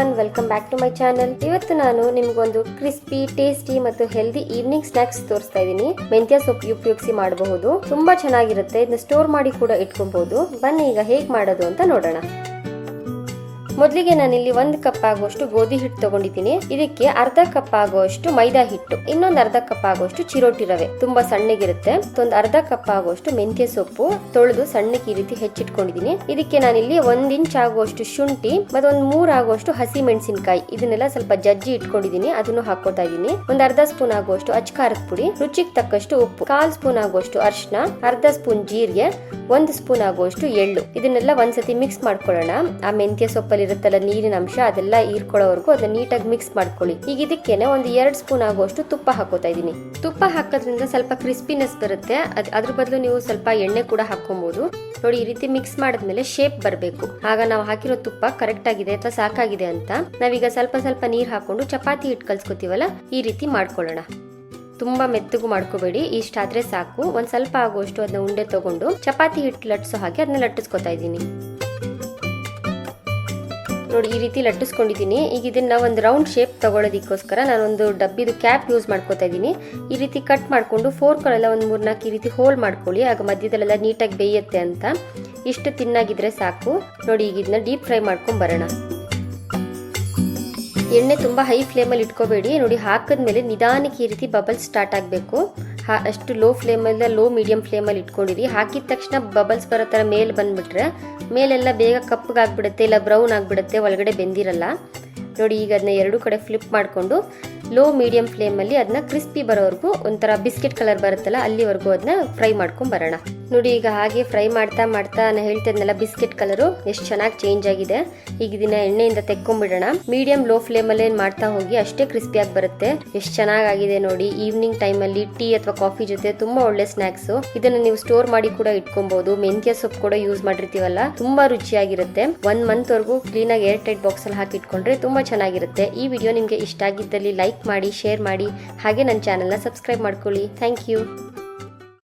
Everyone welcome back to my channel ಇವತ್ತು ನಾನು ನಿಮ್ಗೊಂದು ಕ್ರಿಸ್ಪಿ ಟೇಸ್ಟಿ ಮತ್ತು ಹೆಲ್ದಿ ಈವ್ನಿಂಗ್ ಸ್ನಾಕ್ಸ್ ತೋರಿಸ್ತಾ ಇದ್ದೀನಿ ಮೆಂತ್ಯ ಸೊಪ್ಪು ಉಪಯೋಗಿಸಿ ಮಾಡಬಹುದು. ತುಂಬಾ ಚೆನ್ನಾಗಿರುತ್ತೆ. ಇದನ್ನ ಸ್ಟೋರ್ ಮಾಡಿ ಕೂಡ ಇಟ್ಕೊಬಹುದು ಬನ್ನಿ, ಈಗ ಹೇಗ್ ಮಾಡೋದು ಅಂತ ನೋಡೋಣ. ಮೊದಲಿಗೆ ನಾನಿಲ್ಲಿ ಒಂದು ಕಪ್ ಆಗುವಷ್ಟು ಗೋಧಿ ಹಿಟ್ಟು ತಗೊಂಡಿದ್ದೀನಿ. ಇದಕ್ಕೆ ಅರ್ಧ ಕಪ್ ಆಗುವಷ್ಟು ಮೈದಾ ಹಿಟ್ಟು, ಇನ್ನೊಂದು ಅರ್ಧ ಕಪ್ ಆಗುವಷ್ಟು ಚಿರೋಟಿ ರವೆ. ತುಂಬಾ ಸಣ್ಣಗಿರುತ್ತೆ. ಒಂದು ಅರ್ಧ ಕಪ್ ಆಗುವಷ್ಟು ಮೆಂತ್ಯ ಸೊಪ್ಪು. ತೊಳೆದು ಸಣ್ಣಕ್ಕೆ ಈ ರೀತಿ ಹೆಚ್ಚಿಟ್ಕೊಂಡಿದ್ದೀನಿ. ಇದಕ್ಕೆ ನಾನಿಲ್ಲಿ ಒಂದ್ ಇಂಚ್ ಆಗುವಷ್ಟು ಶುಂಠಿ ಮತ್ತೆ ಒಂದ್ ಮೂರ್ ಆಗುವಷ್ಟು ಹಸಿ ಮೆಣಸಿನಕಾಯಿ ಇದನ್ನೆಲ್ಲ ಸ್ವಲ್ಪ ಜಜ್ಜಿ ಇಟ್ಕೊಂಡಿದ್ದೀನಿ. ಅದನ್ನು ಹಾಕೋತಾ ಇದ್ದೀನಿ. ಒಂದ್ ಅರ್ಧ ಸ್ಪೂನ್ ಆಗುವಷ್ಟು ಅಚ್ಕಾರದ ಪುಡಿ, ರುಚಿಗೆ ತಕ್ಕಷ್ಟು ಉಪ್ಪು, ಕಾಲ್ ಸ್ಪೂನ್ ಆಗುವಷ್ಟು ಅರ್ಶನ ಅರ್ಧ ಸ್ಪೂನ್ ಜೀರಿಗೆ, ಒಂದು ಸ್ಪೂನ್ ಆಗುವಷ್ಟು ಎಳ್ಳು. ಇದನ್ನೆಲ್ಲ ಒಂದ್ಸತಿ ಮಿಕ್ಸ್ ಮಾಡ್ಕೊಳ್ಳೋಣ. ಆ ಮೆಂತ್ಯ ಸೊಪ್ಪಲ್ಲಿ ಇರುತ್ತಲ್ಲ ನೀರಿನ ಅಂಶ, ಅದೆಲ್ಲ ಹೀರ್ಕೊಳ್ಳೋವರೆಗೂ ಅದನ್ನ ನೀಟಾಗಿ ಮಿಕ್ಸ್ ಮಾಡ್ಕೊಳ್ಳಿ. ಈಗ ಇದಕ್ಕೇನೆ ಒಂದು ಎರಡು ಸ್ಪೂನ್ ಆಗುವಷ್ಟು ತುಪ್ಪ ಹಾಕೋತಾ ಇದೀನಿ ತುಪ್ಪ ಹಾಕೋದ್ರಿಂದ ಸ್ವಲ್ಪ ಕ್ರಿಸ್ಪಿನೆಸ್ ಬರುತ್ತೆ. ಅದ್- ಅದ್ರ ಬದಲು ನೀವು ಸ್ವಲ್ಪ ಎಣ್ಣೆ ಕೂಡ ಹಾಕೊಬಹುದು ನೋಡಿ, ಈ ರೀತಿ ಮಿಕ್ಸ್ ಮಾಡಿದ್ಮೇಲೆ ಶೇಪ್ ಬರಬೇಕು. ಆಗ ನಾವು ಹಾಕಿರೋ ತುಪ್ಪ ಕರೆಕ್ಟ್ ಆಗಿದೆ ಅಥವಾ ಸಾಕಾಗಿದೆ ಅಂತ ನಾವೀಗ ಸ್ವಲ್ಪ ಸ್ವಲ್ಪ ನೀರ್ ಹಾಕೊಂಡು ಚಪಾತಿ ಹಿಟ್ಟು ಕಲ್ಸ್ಕೊತೀವಲ್ಲ, ಈ ರೀತಿ ಮಾಡ್ಕೊಳ್ಳೋಣ. ತುಂಬಾ ಮೆತ್ತಗೂ ಮಾಡ್ಕೋಬೇಡಿ. ಇಷ್ಟಾದ್ರೆ ಸಾಕು. ಒಂದ್ ಸ್ವಲ್ಪ ಆಗುವಷ್ಟು ಅದನ್ನ ಉಂಡೆ ತಗೊಂಡು ಚಪಾತಿ ಹಿಟ್ಟು ಲಟ್ಸೋ ಹಾಗೆ ಅದನ್ನ ಲಟ್ಟಿಸ್ಕೊತಾ ಇದ್ದೀನಿ. ನೋಡಿ, ಈ ರೀತಿ ಲಟ್ಟಿಸ್ಕೊಂಡಿದ್ದೀನಿ. ಈಗ ಇದನ್ನ ಒಂದು ರೌಂಡ್ ಶೇಪ್ ತಗೊಳ್ಳೋದಕ್ಕೋಸ್ಕರ ನಾನೊಂದು ಡಬ್ಬಿದು ಕ್ಯಾಪ್ ಯೂಸ್ ಮಾಡ್ಕೋತಾ ಇದ್ದೀನಿ. ಈ ರೀತಿ ಕಟ್ ಮಾಡಿಕೊಂಡು ಫೋರ್ಕಳೆಲ್ಲ ಒಂದು ಮೂರ್ನಾಲ್ಕು ಈ ರೀತಿ ಹೋಲ್ ಮಾಡ್ಕೊಳ್ಳಿ. ಆಗ ಮಧ್ಯದಲ್ಲೆಲ್ಲ ನೀಟಾಗಿ ಬೇಯುತ್ತೆ ಅಂತ. ಇಷ್ಟು ತಿನ್ನಾಗಿದ್ರೆ ಸಾಕು. ನೋಡಿ, ಈಗ ಇದನ್ನ ಡೀಪ್ ಫ್ರೈ ಮಾಡ್ಕೊಂಡು ಬರೋಣ. ಎಣ್ಣೆ ತುಂಬ ಹೈ ಫ್ಲೇಮಲ್ಲಿ ಇಟ್ಕೋಬೇಡಿ. ನೋಡಿ, ಹಾಕಿದ್ಮೇಲೆ ನಿಧಾನಕ್ಕೆ ಈ ರೀತಿ ಬಬಲ್ಸ್ ಸ್ಟಾರ್ಟ್ ಆಗಬೇಕು. ಅಷ್ಟು ಲೋ ಫ್ಲೇಮಲ್ಲಿ ಲೋ ಮೀಡಿಯಂ ಫ್ಲೇಮಲ್ಲಿ ಇಟ್ಕೊಂಡಿರಿ. ಹಾಕಿದ ತಕ್ಷಣ ಬಬಲ್ಸ್ ಬರೋ ಥರ ಮೇಲೆ ಬಂದುಬಿಟ್ರೆ, ಮೇಲೆಲ್ಲ ಬೇಗ ಕಪ್ಪಗಾಗ್ಬಿಡುತ್ತೆ ಇಲ್ಲ ಬ್ರೌನ್ ಆಗಿಬಿಡುತ್ತೆ, ಒಳಗಡೆ ಬೆಂದಿರಲ್ಲ. ನೋಡಿ, ಈಗ ಅದನ್ನ ಎರಡು ಕಡೆ ಫ್ಲಿಪ್ ಮಾಡಿಕೊಂಡು ಲೋ ಮೀಡಿಯಂ ಫ್ಲೇಮಲ್ಲಿ ಅದನ್ನ ಕ್ರಿಸ್ಪಿ ಬರೋವರೆಗೂ ಒಂಥರ ಬಿಸ್ಕೆಟ್ ಕಲರ್ ಬರುತ್ತಲ್ಲ, ಅಲ್ಲಿವರೆಗೂ ಅದನ್ನ ಫ್ರೈ ಮಾಡ್ಕೊಂಡು ಬರೋಣ. ನೋಡಿ, ಈಗ ಹಾಗೆ ಫ್ರೈ ಮಾಡ್ತಾ ಮಾಡ್ತಾ ನಾನು ಹೇಳ್ತಿದ್ನಲ್ಲ ಬಿಸ್ಕೆಟ್ ಕಲರು ಎಷ್ಟು ಚೆನ್ನಾಗಿ ಚೇಂಜ್ ಆಗಿದೆ. ಈಗ ಇದನ್ನ ಎಣ್ಣೆಯಿಂದ ತೆಕ್ಕೊಂಡ್ಬಿಡೋಣ. ಮೀಡಿಯಂ ಲೋ ಫ್ಲೇಮಲ್ಲೇ ಮಾಡ್ತಾ ಹೋಗಿ ಅಷ್ಟೇ ಕ್ರಿಸ್ಪಿಯಾಗಿ ಬರುತ್ತೆ. ಎಷ್ಟು ಚೆನ್ನಾಗಾಗಿದೆ ನೋಡಿ ಈವ್ನಿಂಗ್ ಟೈಮಲ್ಲಿ ಟೀ ಅಥವಾ ಕಾಫಿ ಜೊತೆ ತುಂಬಾ ಒಳ್ಳೆ ಸ್ನಾಕ್ಸ್ ಇದನ್ನ ನೀವು ಸ್ಟೋರ್ ಮಾಡಿ ಕೂಡ ಇಟ್ಕೊಬಹುದು ಮೆಂತ್ಯ ಸೊಪ್ಪು ಕೂಡ ಯೂಸ್ ಮಾಡಿರ್ತೀವಲ್ಲ, ತುಂಬಾ ರುಚಿಯಾಗಿರುತ್ತೆ. ಒನ್ ಮಂತ್ ವರೆಗೂ ಕ್ಲೀನ್ ಆಗಿ ಏರ್ ಟೈಟ್ ಬಾಕ್ಸ್ ಅಲ್ಲಿ ಹಾಕಿ ಇಟ್ಕೊಂಡ್ರೆ ತುಂಬಾ ಚೆನ್ನಾಗಿರುತ್ತೆ. ಈ ವಿಡಿಯೋ ನಿಮಗೆ ಇಷ್ಟ ಆಗಿದ್ದಲ್ಲಿ ಲೈಕ್ ಮಾಡಿ, ಶೇರ್ ಮಾಡಿ, ಹಾಗೆ ನನ್ನ ಚಾನೆಲ್ನ ಸಬ್ಸ್ಕ್ರೈಬ್ ಮಾಡ್ಕೊಳ್ಳಿ. Thank you.